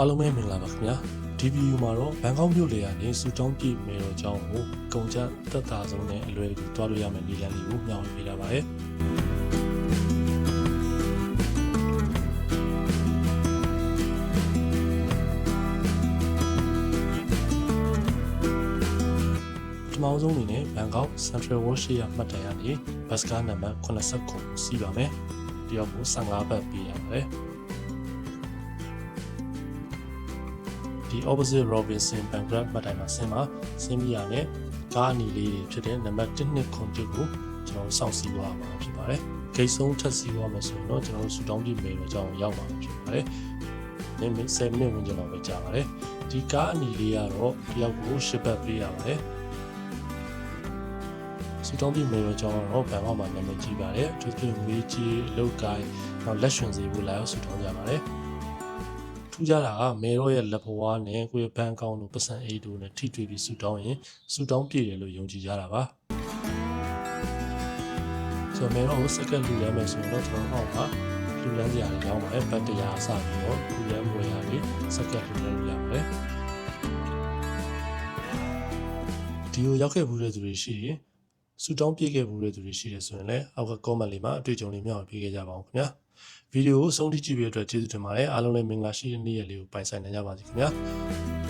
အားလုံးပဲမင်္ဂလာပါခင်ဗျာဒီဗီဒီယိုမှာတော့ဘန်ကောက်မြို့လေကနေစူတောင်းပြည့်မယ်တော့အကြောင်းကိုကုန်ကျသက်သာဆုံးနဲ့အလွယ်တကူတွားလို့ရမယ့်နည်းလမ်းလေးကိုမျှဝေပေးတာပါရဲ့ပထမဆုံးအနေနဲ့ဘန်ကောက် Central World ရှိရမှတ်တိုင်ကနေဘတ်စကားနံပါတ်89ကိုစီးပါမယ်တယောက်ကို15ဘတ်ပေးရပါတယ် ဒီ opposite Robinson Bancroft မှတ်တိုင်မှာဆင်းမှာဆင်းပြီးရတဲ့ကားအနီလေးတွေဖြစ်တဲ့နံပါတ်1နှစ်ခွန်တစ်ကိုကျွန်တော်စောင့်စီးသွားမှာဖြစ်ပါတယ်။ဂိတ်ဆုံးထပ်စီးသွားမယ်ဆိုရင်တော့ကျွန်တော်တို့ဆူတောင်းပြည့်မယ်တော့ကျွန်တော်ရောက်မှာဖြစ်ပါတယ်။နည်းနည်း7မိနစ်ဝင်ကျွန်တော်ပဲကြာပါတယ်။ဒီကားအနီလေးကတော့တယောက်ကို10ဘတ်ပေးရပါတယ်။ဆူတောင်းပြည့်မယ်တော့ကျွန်တော်တော့ဘန်ကောက်မှာနာမည်ကြီးပါတယ်။သူတို့ငွေကြီးအလုပ်ကိုင်းနောက်လက်ရွှင်စီကိုလာရောက်ဆူတောင်းကြပါတယ်။ ထူးခြားတာကမေရောရဲ့လက်ဘွားနဲ့ကိုယ့်ရဲ့ဘန်အကောင့်တို့ပတ်စံအိတ်တို့နဲ့ထိတွေ့ပြီးဆူတောင်းရင်ဆူတောင်းပြည့်တယ်လို့ယုံကြည်ကြတာပါဆိုတော့မေရောကိုစက္ကန့်လူရမ်းမယ်ဆိုရင်တော့ကျွန်တော်အောက်ကလူရမ်းကြရတယ်ရောင်းပါတယ်ဘတ်တရားအစပြီးတော့လူရမ်းဝယ်ရပြီးစက္ကန့်လူရမ်းလို့ရပါတယ်ဒီကိုရောက်ခဲ့ဘူးတဲ့သူတွေရှိရင် ဆူတောင်းပြည့်ခဲ့ဘူးတဲ့သူတွေရှိတယ်ဆိုရင်လည်းအောက်က comment လေးမှာအတွေ့အကြုံလေးမျှဝေပေးခဲ့ကြပါဦးခင်ဗျာဗီဒီယိုကိုဆုံးထိကြည့်ပြီးတဲ့အတွက်ကျေးဇူးတင်ပါတယ်အားလုံးလည်းမင်္ဂလာရှိတဲ့နေ့ရက်လေးကိုပိုင်ဆိုင်နိုင်ကြပါစေခင်ဗျာ